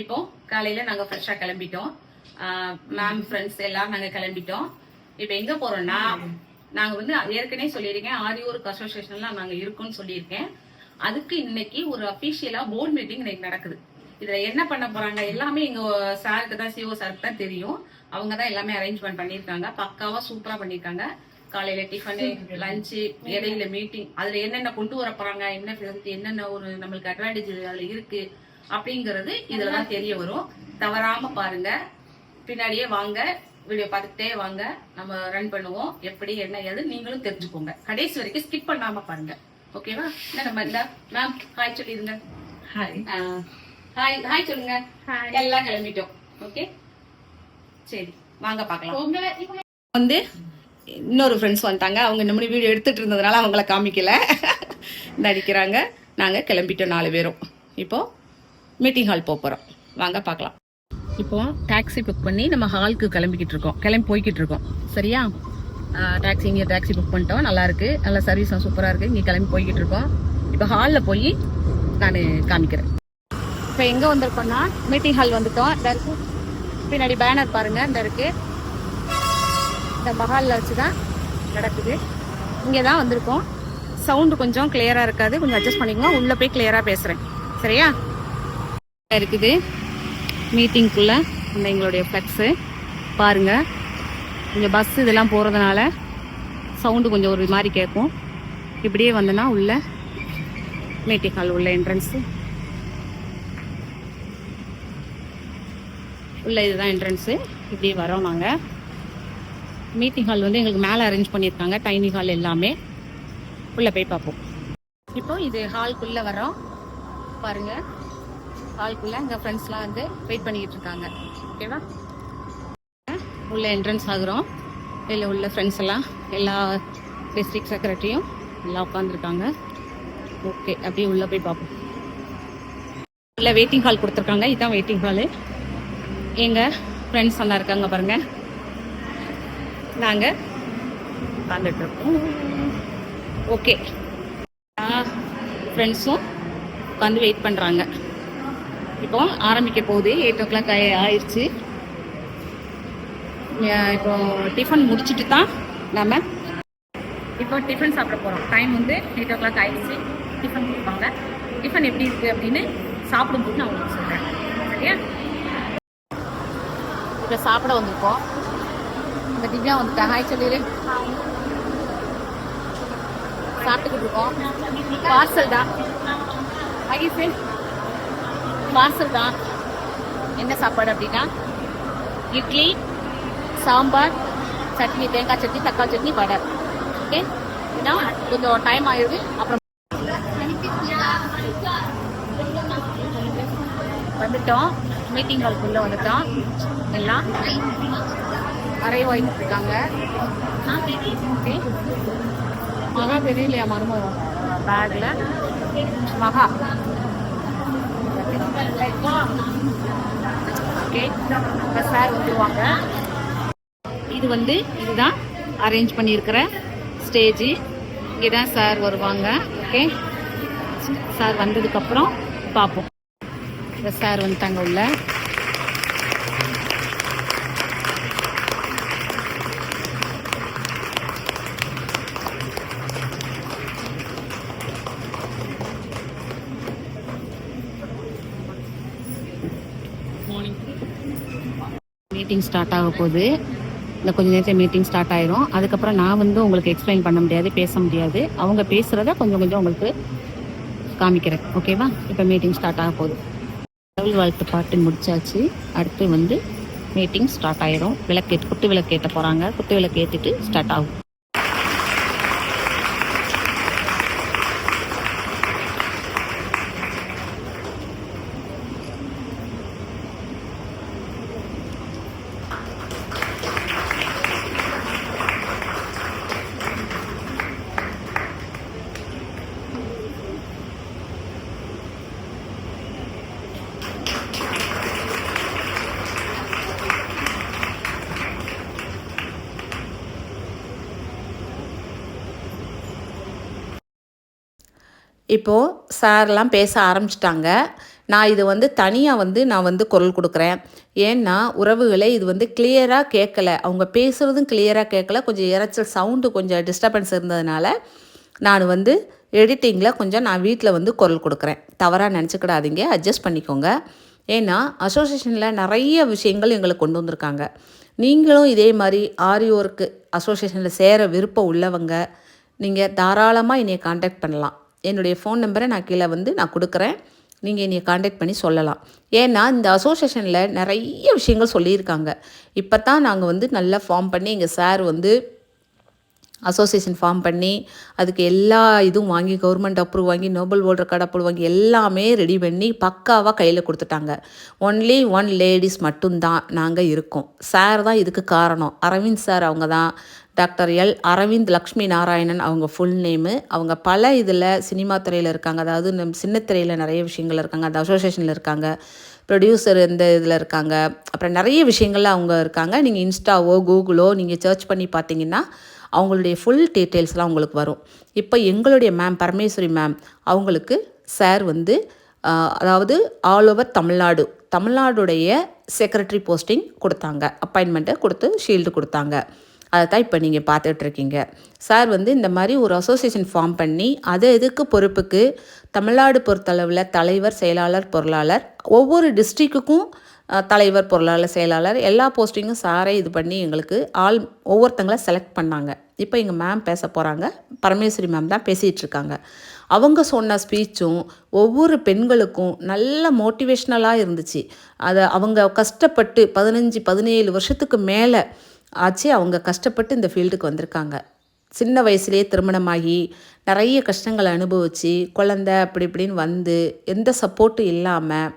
இப்போ காலையில நாங்க ஃப்ரெஷ்ஷா கிளம்பிட்டோம். மேம் ஃப்ரெண்ட்ஸ் எல்லாம் நாங்க கிளம்பிட்டோம். இப்போ எங்க போறோம்னா நாங்க வந்து ஏற்கனவே சொல்லியிருக்கேன் ஆரியூர் அசோசியேஷன்ல நாங்க இருக்கோம்னு சொல்லியிருக்கேன். அதுக்கு இன்னைக்கு ஒரு அபிஷியலா போர்ட் மீட்டிங் இன்னைக்கு நடக்குது. இதுல என்ன பண்ண போறாங்க எல்லாமே எங்க சாருக்கு தான் சிஓ சாருக்கு தான் தெரியும். அவங்க தான் எல்லாமே அரேஞ்ச்மெண்ட் பண்ணியிருக்காங்க. பக்காவா சூப்பரா பண்ணியிருக்காங்க. காலையில டிஃபனு லஞ்சு இடையில மீட்டிங் அதுல என்னென்ன கொண்டு வர போறாங்க என்ன என்னென்ன ஒரு நம்மளுக்கு அட்வான்டேஜ் அதுல இருக்கு அப்படிங்கறது இதுல தான் தெரிய வரும். தவறாம பாருங்க. பின்னாடியே வாங்க. வீடியோ பார்த்துட்டே வாங்க. நம்ம ரன் பண்ணுவோம். எப்படி என்ன ஏது நீங்களும் தெரிஞ்சுக்கோங்க. கடைசி வரைக்கும் ஸ்கிப் பண்ணாம பாருங்க. ஓகேவா என்ன நம்ம இந்த மேம் ஹாய் சொல்லிடுங்க ஹாய் ஹாய் ஹாய் சொல்லுங்க. எல்லாம் கிளம்பிட்டோம். ஓகே சரி வாங்க பார்க்கலாம். வந்து இன்னொரு ஃப்ரெண்ட்ஸ் வந்துட்டாங்க. அவங்க இந்த மாதிரி வீடியோ எடுத்துட்டு இருந்ததுனால அவங்கள காமிக்கல. நடிக்கிறாங்க நாங்க கிளம்பிட்டோம் நாலு பேரும். இப்போ மீட்டிங் ஹால் போக போகிறோம் வாங்க பார்க்கலாம். இப்போ டாக்ஸி புக் பண்ணி நம்ம ஹாலுக்கு கிளம்பிக்கிட்டு இருக்கோம். கிளம்பி போய்கிட்டு இருக்கோம். சரியா? டாக்ஸி இங்கே டாக்ஸி புக் பண்ணிட்டோம். நல்லா இருக்கு. நல்ல சர்வீஸும் சூப்பராக இருக்கு. இங்கே கிளம்பி போய்கிட்டு இருக்கோம். இப்போ ஹாலில் போய் நான் காமிக்கிறேன். இப்போ எங்கே வந்திருக்கோம்னா மீட்டிங் ஹால் வந்துட்டோம். இந்த இருக்கு. பின்னாடி பேனர் பாருங்க. இந்த இருக்கு. இந்த மஹாலில் வச்சு தான் நடக்குது. இங்கே தான் வந்திருக்கோம். சவுண்டு கொஞ்சம் கிளியராக இருக்காது. கொஞ்சம் அட்ஜஸ்ட் பண்ணிக்கோங்க. உள்ளே போய் கிளியராக பேசுகிறேன் சரியா? இருக்குது. மீட்டிங்குள்ளே இந்த எங்களுடைய ஃப்ளெக்ஸு பாருங்க. கொஞ்சம் பஸ் இதெல்லாம் போகிறதுனால சவுண்டு கொஞ்சம் ஒரு மாதிரி கேட்கும் இப்படியே வந்தோன்னா உள்ள மீட்டிங் ஹால் உள்ள என்ட்ரன்ஸு உள்ள இதுதான் என்ட்ரன்ஸு இப்படியே வரோம் நாங்கள் மீட்டிங் ஹால் வந்து எங்களுக்கு மேலே அரேஞ்ச் பண்ணியிருக்காங்க. டைனிங் ஹால் எல்லாமே. உள்ளே போய் பார்ப்போம். இப்போ இது ஹால்குள்ளே வரோம். பாருங்கள் ஹால்குள்ளே எங்கள் ஃப்ரெண்ட்ஸ்லாம் வந்து வெயிட் பண்ணிக்கிட்டு இருக்காங்க ஓகேவா உள்ளே என்ட்ரன்ஸ் ஆகுறோம். இதில் உள்ள ஃப்ரெண்ட்ஸ் எல்லாம் எல்லா டிஸ்ட்ரிக்ட் செக்ரட்டரியும் எல்லாம் உட்காந்துருக்காங்க ஓகே அப்படியே உள்ளே போய் பார்ப்போம். உள்ள வெயிட்டிங் ஹால் கொடுத்துருக்காங்க. இதுதான் வெயிட்டிங் ஹாலு எங்கள் ஃப்ரெண்ட்ஸ் எல்லாம் இருக்காங்க பாருங்கள் நாங்கள் உட்காந்துட்டு இருக்கோம் ஓகே ஃப்ரெண்ட்ஸும் உட்காந்து வெயிட் பண்ணுறாங்க இப்போ ஆரம்பிக்க போகுது. எயிட் ஓ கிளாக் ஆயிடுச்சு இப்போ டிஃபன் முடிச்சுட்டு தான் நம்ம இப்போ டிஃபன் சாப்பிட போகிறோம் டைம் வந்து எயிட் ஓ கிளாக் ஆயிடுச்சு டிஃபன் கொடுப்பாங்க. டிஃபன் எப்படி இருக்குது அப்படின்னு சாப்பிடும்போது நான் உங்களுக்கு சொல்கிறேன் சரியா? இப்போ சாப்பிட வந்திருக்கோம். இந்த திவ்யா வந்துட்டா. ஹாய் சொல்லிடு. சாப்பிட்டுக்கிட்டு இருக்கோம். பார்சல் தான். மகிழ்ச்சி பார்சல் தான். என்ன சாப்பாடு அப்படின்னா? இட்லி சாம்பார் சட்னி தேங்காய் சட்னி தக்காளி சட்னி வடை. ஓகே ஏன்னா கொஞ்சம் டைம் ஆயிடுது. அப்புறம் வந்துட்டோம். மீட்டிங் ஹால்குள்ளே வந்துட்டோம். எல்லாம் அரை வாங்கிட்டு இருக்காங்க. ஓகே மகா தெரியலையா மருமகம்? பேக்ல மகா. ஓகே இப்போ சார் வந்துடுவாங்க இது வந்து இதுதான் அரேஞ்ச் பண்ணியிருக்கிற ஸ்டேஜ் இங்கே தான் சார் வருவாங்க. ஓகே சார் வந்ததுக்கப்புறம் பார்ப்போம். சார் வந்துட்டாங்க உள்ள. மீட்டிங் ஸ்டார்ட் ஆக போகுது. இந்த கொஞ்ச நேரத்தில் மீட்டிங் ஸ்டார்ட் ஆயிரும். அதுக்கப்புறம் நான் வந்து உங்களுக்கு எக்ஸ்பிளைன் பண்ண முடியாது பேச முடியாது. அவங்க பேசுகிறத கொஞ்சம் கொஞ்சம் உங்களுக்கு காமிக்கிறேன். ஓகேவா இப்போ மீட்டிங் ஸ்டார்ட் ஆக போகுது. கடவுள் வாழ்த்து பாட்டு முடிச்சாச்சு. அடுத்து வந்து மீட்டிங் ஸ்டார்ட் ஆயிரும். விளக்கேட்டு குத்து விளக்கேற்ற போகிறாங்க குத்து விளக்கேற்றிட்டு ஸ்டார்ட் ஆகும். இப்போது சார்லாம் பேச ஆரம்பிச்சிட்டாங்க. நான் இது வந்து தனியாக வந்து நான் வந்து குரல் கொடுக்குறேன். ஏன்னா உறவுகளை இது வந்து கிளியராக கேட்கல. அவங்க பேசுகிறதும் கிளியராக கேட்கல. கொஞ்சம் இறைச்சல் சவுண்டு கொஞ்சம் டிஸ்டர்பன்ஸ் இருந்ததுனால நான் வந்து எடிட்டிங்கில் கொஞ்சம் நான் வீட்டில் வந்து குரல் கொடுக்குறேன். தவறாக நினச்சிக்கிடாதீங்க. அட்ஜஸ்ட் பண்ணிக்கோங்க. ஏன்னா அசோசியேஷனில் நிறைய விஷயங்கள் எங்களுக்கு கொண்டு வந்திருக்காங்க. நீங்களும் இதே மாதிரி ஆரி ஒர்க்கு அசோசியேஷனில் சேர விருப்பம் உள்ளவங்க நீங்கள் தாராளமாக என்னை காண்டாக்ட் பண்ணலாம். என்னுடைய ஃபோன் நம்பரை நான் கீழே வந்து நான் கொடுக்குறேன். நீங்கள் என்னை காண்டாக்ட் பண்ணி சொல்லலாம். ஏன்னா இந்த அசோசியேஷனில் நிறைய விஷயங்கள் சொல்லியிருக்காங்க. இப்போ தான் நாங்கள் வந்து நல்லா ஃபார்ம் பண்ணி எங்கள் சார் வந்து அசோசியேஷன் ஃபார்ம் பண்ணி அதுக்கு எல்லா இதுவும் வாங்கி கவர்மெண்ட் அப்ரூவ் வாங்கி நோபல் வேர்ல்ட் ரெக்கார்ட் அப்ரூவ் வாங்கி எல்லாமே ரெடி பண்ணி பக்காவாக கையில் கொடுத்துட்டாங்க. ஒன்லி ஒன் லேடிஸ் மட்டும்தான் நாங்கள் இருக்கோம். சார் தான் இதுக்கு காரணம். அரவிந்த் சார் அவங்க தான் டாக்டர் எல். அரவிந்த் லக்ஷ்மி நாராயணன் அவங்க ஃபுல் நேமு அவங்க பல இதில் சினிமா துறையில் இருக்காங்க. அதாவது நம் சின்னத்திரையில் நிறைய விஷயங்கள் இருக்காங்க. அந்த அசோசியேஷனில் இருக்காங்க. ப்ரொடியூசர் இந்த இதில் இருக்காங்க. அப்புறம் நிறைய விஷயங்கள்ல அவங்க இருக்காங்க. நீங்கள் இன்ஸ்டாவோ கூகுளோ நீங்கள் சர்ச் பண்ணி பார்த்தீங்கன்னா அவங்களுடைய ஃபுல் டீட்டெயில்ஸ்லாம் உங்களுக்கு வரும். இப்போ எங்களுடைய மேம் பரமேஸ்வரி மேம் அவங்களுக்கு சார் வந்து அதாவது ஆல் ஓவர் தமிழ்நாடு. தமிழ்நாடுடைய செக்ரட்டரி போஸ்டிங் கொடுத்தாங்க. அப்பாயின்மெண்ட்டை கொடுத்து ஷீல்டு கொடுத்தாங்க. அதை தான் இப்போ நீங்கள் பார்த்துட்ருக்கீங்க. சார் வந்து இந்த மாதிரி ஒரு அசோசியேஷன் ஃபார்ம் பண்ணி அது எதுக்கு பொறுப்புக்கு? தமிழ்நாடு பொறுத்தளவில் தலைவர் செயலாளர் பொருளாளர் ஒவ்வொரு டிஸ்ட்ரிக்குக்கும் தலைவர் பொருளாளர் செயலாளர் எல்லா போஸ்டிங்கும் சாரே இது பண்ணி எங்களுக்கு ஆள் ஒவ்வொருத்தங்களை செலக்ட் பண்ணாங்க. இப்போ எங்கள் மேம் பேச போகிறாங்க பரமேஸ்வரி மேம் தான் பேசிகிட்டு இருக்காங்க அவங்க சொன்ன ஸ்பீச்சும் ஒவ்வொரு பெண்களுக்கும் நல்ல மோட்டிவேஷ்னலாக இருந்துச்சு. அதை அவங்க கஷ்டப்பட்டு பதினஞ்சு பதினேழு வருஷத்துக்கு மேலே ஆச்சு. அவங்க கஷ்டப்பட்டு இந்த ஃபீல்டுக்கு வந்திருக்காங்க. சின்ன வயசுலேயே திருமணமாகி நிறைய கஷ்டங்களை அனுபவித்து குழந்த அப்படி இப்படின்னு வந்து எந்த சப்போர்ட்டும் இல்லாமல்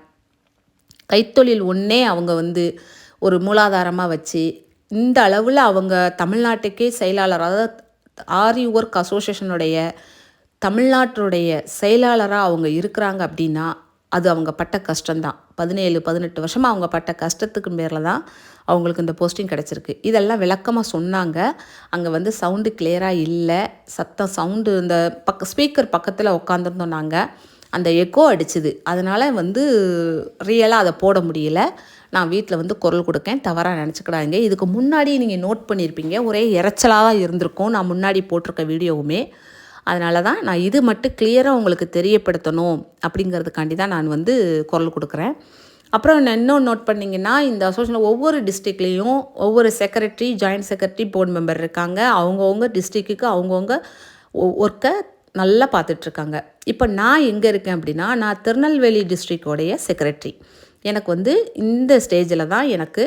கைத்தொழில் ஒன்றே அவங்க வந்து ஒரு மூலாதாரமாக வச்சு இந்த அளவில் அவங்க தமிழ்நாட்டுக்கே செயலாளர் அதாவது ஆரி ஒர்க் அசோசியேஷனுடைய தமிழ்நாட்டுடைய செயலாளராக அவங்க இருக்கிறாங்க அப்படின்னா அது அவங்க பட்ட கஷ்டம்தான். பதினேழு பதினெட்டு வருஷமாக அவங்க பட்ட கஷ்டத்துக்கு பேரில் தான் அவங்களுக்கு இந்த போஸ்டிங் கிடச்சிருக்கு. இதெல்லாம் விளக்கமாக சொன்னாங்க. அங்கே வந்து சவுண்டு கிளியராக இல்லை. சத்தம் சவுண்டு இந்த பக்க ஸ்பீக்கர் பக்கத்தில் உட்காந்துருந்தோம் நாங்கள் அந்த எக்கோ அடிச்சுது. அதனால் வந்து ரியலாக அதை போட முடியல. நான் வீட்டில் வந்து குரல் கொடுக்கேன். தவறாக நினச்சிக்கிறாங்க இதுக்கு முன்னாடி நீங்கள் நோட் பண்ணியிருப்பீங்க ஒரே இறைச்சலாக தான் இருந்திருக்கும். நான் முன்னாடி போட்டிருக்க வீடியோவுமே. அதனால தான் நான் இது மட்டும் கிளியராக உங்களுக்கு தெரியப்படுத்தணும் அப்படிங்கிறதுக்காண்டி தான் நான் வந்து குரல் கொடுக்குறேன். அப்புறம் இன்னும் நோட் பண்ணிங்கன்னா இந்த அசோசியேஷன் ஒவ்வொரு டிஸ்ட்ரிக்ட்லேயும் ஒவ்வொரு secretary joint secretary board member இருக்காங்க. அவங்கவுங்க டிஸ்ட்ரிக்ட்டுக்கு அவங்கவுங்க ஒர்க்கை நல்லா பார்த்துட்ருக்காங்க. இப்போ நான் எங்கே இருக்கேன் அப்படின்னா நான் திருநெல்வேலி டிஸ்ட்ரிக்டோடைய செக்ரட்டரி எனக்கு வந்து இந்த ஸ்டேஜில் தான் எனக்கு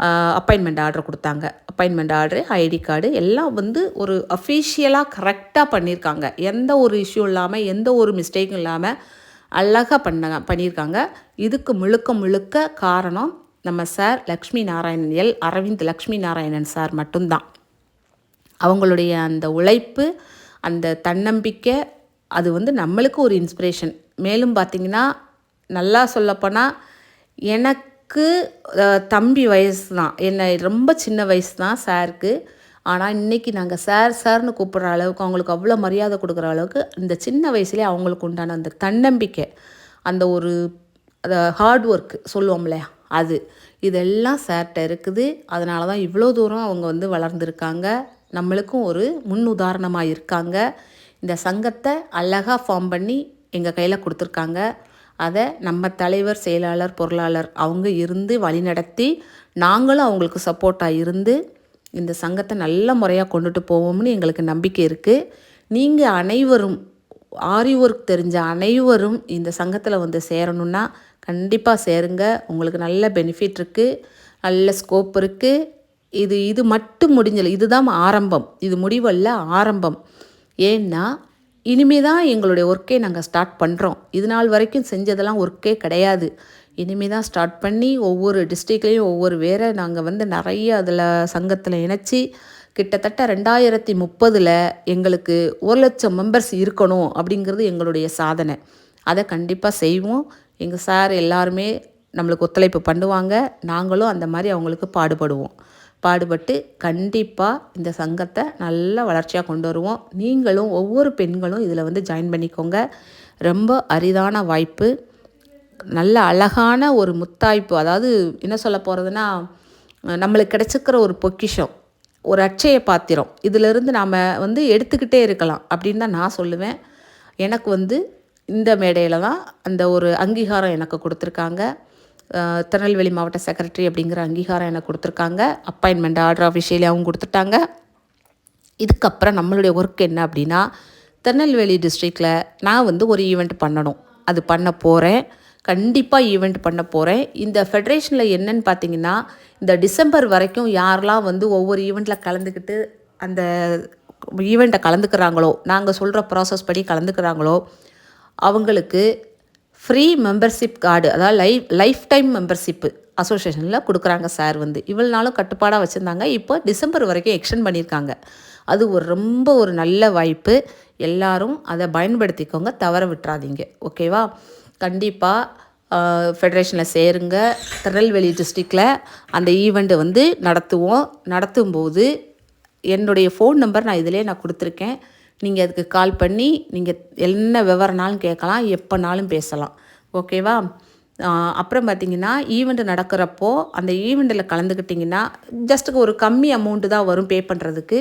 அப்பாயின்மெண்ட் ஆர்டர் கொடுத்தாங்க. அப்பாயின்மெண்ட் ஆர்டரு ஐடி கார்டு எல்லாம் வந்து ஒரு அஃபீஷியலாக கரெக்டாக பண்ணியிருக்காங்க. எந்த ஒரு இஷ்யூ இல்லாமல் எந்த ஒரு மிஸ்டேக்கும் இல்லாமல் அழகாக பண்ண பண்ணியிருக்காங்க. இதுக்கு முழுக்க முழுக்க காரணம் நம்ம sir Lakshmi Narayanan L. Aravind Lakshmi Narayanan sir மட்டும்தான். அவங்களுடைய அந்த உழைப்பு அந்த தன்னம்பிக்கை அது வந்து நம்மளுக்கு ஒரு இன்ஸ்பிரேஷன் மேலும் பார்த்திங்கன்னா நல்லா சொல்லப்போனால் எனக்கு தம்பி வயசு தான் என்னை ரொம்ப சின்ன வயசு தான் சாருக்கு. ஆனால் இன்றைக்கி நாங்கள் சார் சார்னு கூப்பிட்ற அளவுக்கு அவங்களுக்கு அவ்வளோ மரியாதை கொடுக்குற அளவுக்கு இந்த சின்ன வயசுலேயே அவங்களுக்கு உண்டான அந்த தன்னம்பிக்கை அந்த ஒரு அந்த ஹார்ட் ஒர்க்கு சொல்லுவோம்லையா அது. இதெல்லாம் சார்கிட்ட இருக்குது. அதனால தான் இவ்வளோ தூரம் அவங்க வந்து வளர்ந்துருக்காங்க. நம்மளுக்கும் ஒரு முன் உதாரணமாக இருக்காங்க. இந்த சங்கத்தை அழகாக ஃபார்ம் பண்ணி எங்கள் கையில் கொடுத்துருக்காங்க. அதை நம்ம தலைவர் செயலாளர் பொருளாளர் அவங்க இருந்து வழிநடத்தி நாங்களும் அவங்களுக்கு சப்போர்ட்டாக இருந்து இந்த சங்கத்தை நல்ல முறையாக கொண்டுட்டு போவோம்னு எங்களுக்கு நம்பிக்கை இருக்குது நீங்கள் அனைவரும் ஆரி ஒர்க் தெரிஞ்ச அனைவரும் இந்த சங்கத்தில் வந்து சேரணுன்னா கண்டிப்பாக சேருங்க. உங்களுக்கு நல்ல பெனிஃபிட் இருக்குது நல்ல ஸ்கோப் இருக்குது இது இது மட்டும் முடிஞ்சல இதுதான் ஆரம்பம். இது முடிவல்ல ஆரம்பம். ஏன்னா இனிமே தான் எங்களுடைய ஒர்க்கே நாங்கள் ஸ்டார்ட் பண்ணுறோம் இது நாள் வரைக்கும் செஞ்சதெல்லாம் ஒர்க்கே கிடையாது. இனிமே தான் ஸ்டார்ட் பண்ணி ஒவ்வொரு டிஸ்ட்ரிக்ட்லேயும் ஒவ்வொரு வேறு நாங்கள் வந்து நிறைய அதில் சங்கத்தில் இணைச்சி கிட்டத்தட்ட ரெண்டாயிரத்தி முப்பதில் எங்களுக்கு ஒரு லட்சம் மெம்பர்ஸ் இருக்கணும் அப்படிங்கிறது எங்களுடைய சாதனை. அதை கண்டிப்பாக செய்வோம். எங்கள் சார் எல்லாருமே நம்மளுக்கு ஒத்துழைப்பு பண்ணுவாங்க. நாங்களும் அந்த மாதிரி அவங்களுக்கு பாடுபடுவோம். பாடுபட்டு கண்டிப்பாக இந்த சங்கத்தை நல்ல வளர்ச்சியாக கொண்டு வருவோம். நீங்களும் ஒவ்வொரு பெண்களும் இதில் வந்து ஜாயின் பண்ணிக்கோங்க. ரொம்ப அரிதான வாய்ப்பு. நல்ல அழகான ஒரு முத்தாய்ப்பு. அதாவது என்ன சொல்ல போகிறதுனா நம்மளுக்கு கிடச்சிக்கிற ஒரு பொக்கிஷம் ஒரு அட்சய பாத்திரம். இதிலிருந்து நாம் வந்து எடுத்துக்கிட்டே இருக்கலாம் அப்படின்னு தான் நான் சொல்லுவேன். எனக்கு வந்து இந்த மேடையில் தான் அந்த ஒரு அங்கீகாரம் எனக்கு கொடுத்துருக்காங்க. திருநெல்வேலி மாவட்ட செக்ரட்டரி அப்படிங்கிற அங்கீகாரம் எனக்கு கொடுத்துருக்காங்க. அப்பாயின்மெண்ட் ஆர்டர் அவங்க கொடுத்துட்டாங்க. இதுக்கப்புறம் நம்மளுடைய ஒர்க் என்ன அப்படின்னா திருநெல்வேலி டிஸ்ட்ரிக்டில் நான் வந்து ஒரு ஈவெண்ட் பண்ணணும். அது பண்ண போகிறேன் கண்டிப்பாக ஈவெண்ட் பண்ண போகிறேன் இந்த ஃபெடரேஷனில் என்னன்னு பார்த்தீங்கன்னா இந்த டிசம்பர் வரைக்கும் யாரெல்லாம் வந்து ஒவ்வொரு ஈவெண்ட்டில் கலந்துக்கிட்டு அந்த ஈவெண்ட்டை கலந்துக்கிறாங்களோ நாங்கள் சொல்கிற ப்ராசஸ் படி கலந்துக்கிறாங்களோ அவங்களுக்கு ஃப்ரீ மெம்பர்ஷிப் கார்டு அதாவது லைஃப் லைஃப் டைம் மெம்பர்ஷிப்பு அசோசியேஷனில் கொடுக்குறாங்க சார் வந்து. இவ்வளோ நாளும் கட்டுப்பாடாக வச்சுருந்தாங்க. இப்போ டிசம்பர் வரைக்கும் எக்ஸ்டெண்ட் பண்ணியிருக்காங்க. அது ஒரு ரொம்ப ஒரு நல்ல வாய்ப்பு. எல்லாரும் அதை பயன்படுத்திக்கோங்க. தவற விட்டுறாதீங்க. ஓகேவா கண்டிப்பாக ஃபெடரேஷனில் சேருங்க. திருநெல்வேலி டிஸ்ட்ரிக்டில் அந்த ஈவெண்ட்டை வந்து நடத்துவோம். நடத்தும்போது என்னுடைய ஃபோன் நம்பர் நான் இதிலே நான் கொடுத்துருக்கேன். நீங்கள் அதுக்கு கால் பண்ணி நீங்கள் என்ன விவரம்னாலும் கேட்கலாம் எப்போனாலும் பேசலாம். ஓகேவா அப்புறம் பார்த்தீங்கன்னா ஈவெண்ட் நடக்கிறப்போ அந்த ஈவெண்ட்டில் கலந்துக்கிட்டிங்கன்னா ஜஸ்ட்டுக்கு ஒரு கம்மி அமௌண்ட்டு தான் வரும் பே பண்ணுறதுக்கு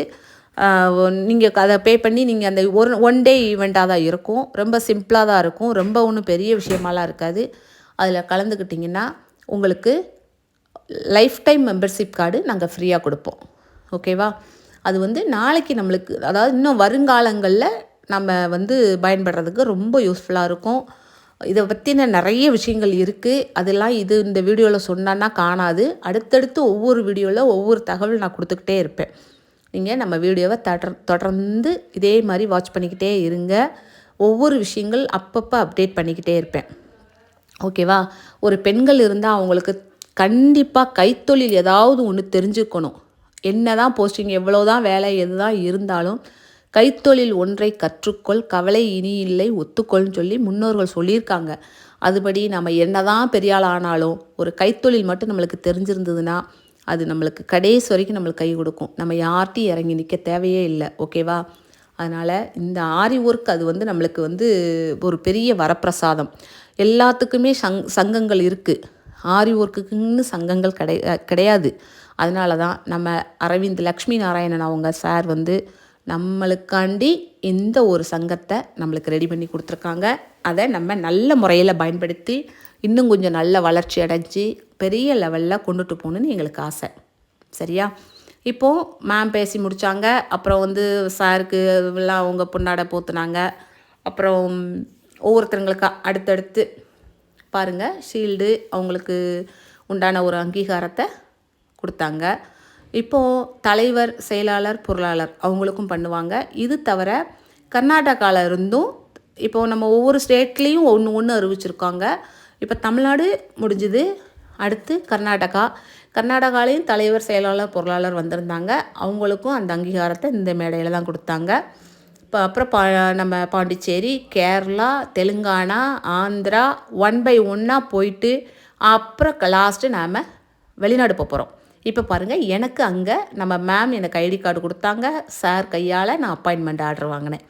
நீங்கள் அதை பே பண்ணி நீங்கள் அந்த ஒரு ஒன் டே ஈவெண்ட்டாக தான் இருக்கும். ரொம்ப சிம்பிளாக தான் இருக்கும். ரொம்ப ஒன்றும் பெரிய விஷயமாலாம் இருக்காது. அதில் கலந்துக்கிட்டிங்கன்னா உங்களுக்கு லைஃப் டைம் மெம்பர்ஷிப் கார்டு நாங்கள் ஃப்ரீயாக கொடுப்போம். ஓகேவா அது வந்து நாளைக்கு நம்மளுக்கு அதாவது இன்னும் வருங்காலங்களில் நம்ம வந்து பயன்படுறதுக்கு ரொம்ப யூஸ்ஃபுல்லாக இருக்கும். இதை பற்றின நிறைய விஷயங்கள் இருக்குது அதெல்லாம் இது இந்த வீடியோவில் சொன்னான்னா காணாது. அடுத்தடுத்து ஒவ்வொரு வீடியோவில் ஒவ்வொரு தகவல் நான் கொடுத்துக்கிட்டே இருப்பேன். நீங்கள் நம்ம வீடியோவை தொடர் தொடர்ந்து இதே மாதிரி வாட்ச் பண்ணிக்கிட்டே இருங்க. ஒவ்வொரு விஷயங்கள் அப்பப்போ அப்டேட் பண்ணிக்கிட்டே இருப்பேன். ஓகேவா? ஒரு பெண்கள் இருந்தால் அவங்களுக்கு கண்டிப்பாக கைத்தொழில் ஏதாவது ஒன்று தெரிஞ்சுக்கணும். என்ன தான் போஸ்டிங் எவ்வளோ தான் வேலை எது தான் இருந்தாலும் கைத்தொழில் ஒன்றை கற்றுக்கொள் கவலை இனி இல்லை ஒத்துக்கொள்னு சொல்லி முன்னோர்கள் சொல்லியிருக்காங்க. அதுபடி நம்ம என்ன தான் பெரியாள் ஆனாலும் ஒரு கைத்தொழில் மட்டும் நம்மளுக்கு தெரிஞ்சிருந்ததுன்னா அது நம்மளுக்கு கடைசி வரைக்கும் நம்மளுக்கு கை கொடுக்கும். நம்ம யார்ட்டையும் இறங்கி நிற்க தேவையே இல்லை ஓகேவா அதனால் இந்த ஆரி ஒர்க் அது வந்து நம்மளுக்கு வந்து ஒரு பெரிய வரப்பிரசாதம். எல்லாத்துக்குமே சங் சங்கங்கள் இருக்குது ஆரி ஒர்க்குக்குன்னு சங்கங்கள் கிடை கிடையாது. அதனால தான் நம்ம அரவிந்த் லக்ஷ்மி நாராயணன் அவங்க சார் வந்து நம்மளுக்காண்டி இந்த ஒரு சங்கத்தை நம்மளுக்கு ரெடி பண்ணி கொடுத்துருக்காங்க. அதை நம்ம நல்ல முறையில் பயன்படுத்தி இன்னும் கொஞ்சம் நல்ல வளர்ச்சி அடைஞ்சு பெரிய லெவலில் கொண்டுட்டு போகணுன்னு எங்களுக்கு ஆசை. சரியா? இப்போது மேம் பேசி முடித்தாங்க அப்புறம் வந்து சாருக்கு எல்லாம் அவங்க பொண்ணாடை போத்துனாங்க. அப்புறம் ஒவ்வொருத்தருங்களுக்கு அடுத்தடுத்து பாருங்கள் ஷீல்டு அவங்களுக்கு உண்டான ஒரு அங்கீகாரத்தை கொடுத்தாங்க. இப்போது தலைவர் செயலாளர் பொருளாளர் அவங்களுக்கும் பண்ணுவாங்க. இது தவிர கர்நாடகாவில் இருந்தும் இப்போது நம்ம ஒவ்வொரு ஸ்டேட்லேயும் ஒன்று ஒன்று அறிவிச்சிருக்காங்க. இப்போ தமிழ்நாடு முடிஞ்சுது. அடுத்து கர்நாடகா. கர்நாடகாலையும் தலைவர் செயலாளர் பொருளாளர் வந்திருந்தாங்க. அவங்களுக்கும் அந்த அங்கீகாரத்தை இந்த மேடையில் தான் கொடுத்தாங்க. இப்போ அப்புறம் பா நம்ம பாண்டிச்சேரி கேரளா தெலுங்கானா ஆந்திரா ஒன் பை ஒன்னாக போயிட்டு அப்புறம் லாஸ்ட்டு நாம் வெளிநாடு போக போகிறோம் இப்போ பாருங்கள் எனக்கு அங்கே நம்ம மேம் எனக்கு ஐடி கார்டு கொடுத்தாங்க. சார் கையால் நான் அப்பாயின்மெண்ட் ஆர்டர் வாங்கினேன்.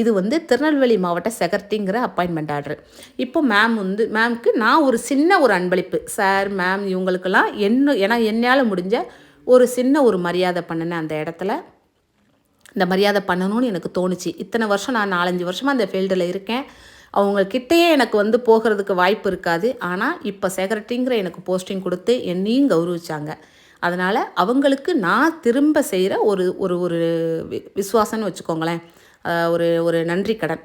இது வந்து திருநெல்வேலி மாவட்ட செகர்ட்டிங்கிற அப்பாயின்மெண்ட் ஆர்டர் இப்போ மேம் வந்து மேம்க்கு நான் ஒரு சின்ன ஒரு அன்பளிப்பு. சார் மேம் இவங்களுக்கெல்லாம் என்ன ஏன்னா என்னால் முடிஞ்ச ஒரு சின்ன ஒரு மரியாதை பண்ணினேன் அந்த இடத்துல. இந்த மரியாதை பண்ணணும்னு எனக்கு தோணுச்சு. இத்தனை வருஷம் நான் நாலஞ்சு வருஷமாக அந்த ஃபீல்டில் இருக்கேன். அவங்கக்கிட்டேயே எனக்கு வந்து போகிறதுக்கு வாய்ப்பு இருக்காது. ஆனால் இப்போ செக்ரட்டரிங்கிற எனக்கு போஸ்டிங் கொடுத்து என்னையும் கௌரவிச்சாங்க. அதனால் அவங்களுக்கு நான் திரும்ப செய்கிற ஒரு ஒரு ஒரு விசுவாசம்னு வச்சுக்கோங்களேன். ஒரு ஒரு நன்றி கடன்.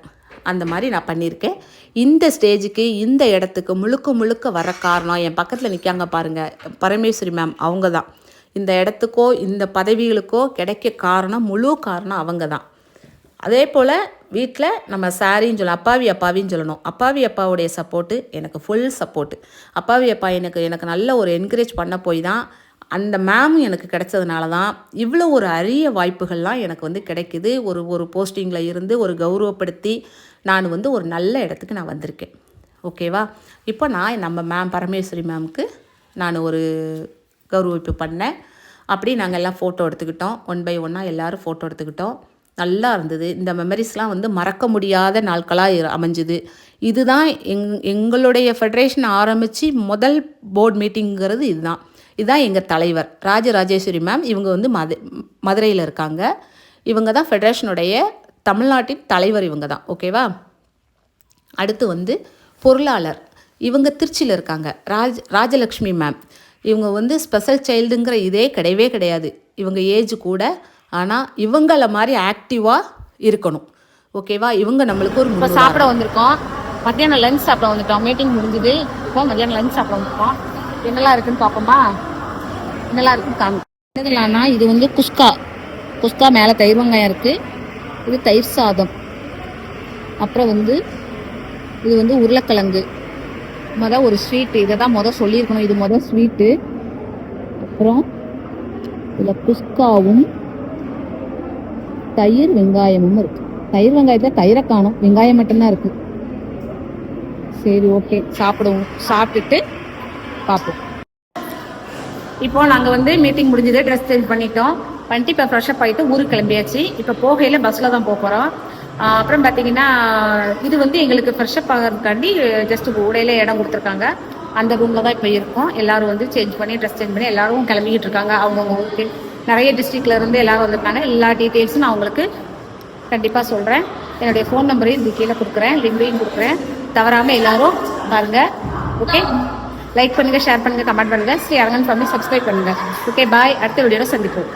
அந்த மாதிரி நான் பண்ணியிருக்கேன் இந்த ஸ்டேஜுக்கு இந்த இடத்துக்கு முழுக்க முழுக்க வர காரணம் என் பக்கத்தில் நிற்காங்க பாருங்கள் பரமேஸ்வரி மேம் அவங்க தான். இந்த இடத்துக்கோ இந்த பதவிகளுக்கோ கிடைக்க காரணம் முழு காரணம் அவங்க தான். அதே போல் வீட்டில் நம்ம சாரின்னு சொல்லணும் அப்பாவி அப்பாவின்னு சொல்லணும். அப்பாவி அப்பாவுடைய சப்போர்ட்டு எனக்கு ஃபுல் சப்போர்ட்டு அப்பாவி அப்பா எனக்கு எனக்கு நல்ல ஒரு என்கரேஜ் பண்ண போய் தான் அந்த மேம் எனக்கு கிடைச்சதுனால தான் இவ்வளோ ஒரு அரிய வாய்ப்புகள்லாம் எனக்கு வந்து கிடைக்குது. ஒரு ஒரு போஸ்டிங்கில் இருந்து ஒரு கௌரவப்படுத்தி நான் வந்து ஒரு நல்ல இடத்துக்கு நான் வந்திருக்கேன். ஓகேவா இப்போ நான் நம்ம மேம் பரமேஸ்வரி மேம்க்கு நான் ஒரு கௌரவிப்பு பண்ணேன். அப்படி நாங்கள் எல்லாம் ஃபோட்டோ எடுத்துக்கிட்டோம். ஒன் பை ஒன்னாக எல்லோரும் ஃபோட்டோ எடுத்துக்கிட்டோம். நல்லா இருந்தது. இந்த மெமரிஸ்லாம் வந்து மறக்க முடியாத நாட்களாக அமைஞ்சுது. இதுதான் எங் எங்களுடைய ஃபெடரேஷன் ஆரம்பித்து முதல் போர்டு மீட்டிங்கிறது இதுதான். இதுதான் எங்கள் தலைவர். ராஜராஜேஸ்வரி மேம் இவங்க வந்து மது மதுரையில் இருக்காங்க. இவங்க தான் ஃபெடரேஷனுடைய தமிழ்நாட்டின் தலைவர் இவங்க தான். ஓகேவா அடுத்து வந்து பொருளாளர். இவங்க திருச்சியில் இருக்காங்க. ராஜ் ராஜலக்ஷ்மி மேம் இவங்க வந்து ஸ்பெஷல் சைல்டுங்கிற இதே கிடையவே கிடையாது. இவங்க ஏஜ் கூட. ஆனால் இவங்கள மாதிரி ஆக்டிவாக இருக்கணும். ஓகேவா இவங்க நம்மளுக்கு ஒரு இப்போ. சாப்பிட வந்திருக்கோம். மத்தியானம் லஞ்ச் சாப்பிட வந்துட்டோம். மீட்டிங் முடிஞ்சுது. இப்போ மத்தியானம் லஞ்ச் சாப்பிட வந்திருக்கோம் என்னெல்லாம் இருக்குன்னு பார்ப்போமா? என்னெல்லாம் இருக்குன்னு காமி. என்னதுலாம்னா இது வந்து குஸ்கா. குஸ்கா மேலே தயிர் வெங்காயம் இருக்குது இது தயிர் சாதம். அப்புறம் வந்து இது வந்து உருளைக்கிழங்கு. மொதல் ஒரு ஸ்வீட்டு இதை தான் மொதல் சொல்லியிருக்கணும். இது மொதல் ஸ்வீட்டு அப்புறம் இதில் குஸ்காவும் தயிர் வெங்காயமும் இருக்கு. தயிர் வெங்காயத்தில் தயிரை காணும். வெங்காயம் மட்டும்தான் இருக்கு. சரி ஓகே சாப்பிடுவோம். சாப்பிட்டுட்டு பார்ப்போம் இப்போ நாங்கள் வந்து மீட்டிங் முடிஞ்சது ட்ரெஸ் சேஞ்ச் பண்ணிட்டோம். பண்ணிட்டு இப்போ ஃப்ரெஷ்அப் ஆகிட்டு ஊருக்கு கிளம்பியாச்சு. இப்போ போகையில் பஸ்ஸில் தான் போக போகிறோம் அப்புறம் பார்த்தீங்கன்னா இது வந்து எங்களுக்கு ஃப்ரெஷ்அப் ஆகிறதுக்காண்டி ஜஸ்ட் உடையில இடம் கொடுத்துருக்காங்க. அந்த ரூமில் தான் இப்போ இருக்கோம். எல்லாரும் வந்து சேஞ்ச் பண்ணி ட்ரெஸ் சேஞ்ச் பண்ணி எல்லாரும் கிளம்பிக்கிட்டு இருக்காங்க. அவங்கவுங்க ஊருக்கு. நிறைய டிஸ்ட்ரிக்ட்ல இருந்து எல்லாரும் வந்திருக்காங்க. எல்லா டீட்டெயில்ஸும் நான் உங்களுக்கு கண்டிப்பாக சொல்கிறேன் என்னுடைய ஃபோன் நம்பரையும் இது கீழே கொடுக்குறேன். லிங்கையும் கொடுக்குறேன். தவறாமல் எல்லாரும் பாருங்க. ஓகே லைக் பண்ணுங்கள் ஷேர் பண்ணுங்கள் கமெண்ட் பண்ணுங்கள் ஸ்ரீ அரங்கன் ஃபேமிலி சப்ஸ்கிரைப் பண்ணுங்கள் ஓகே பாய் அடுத்த வீடியோவில் சந்திப்போம்.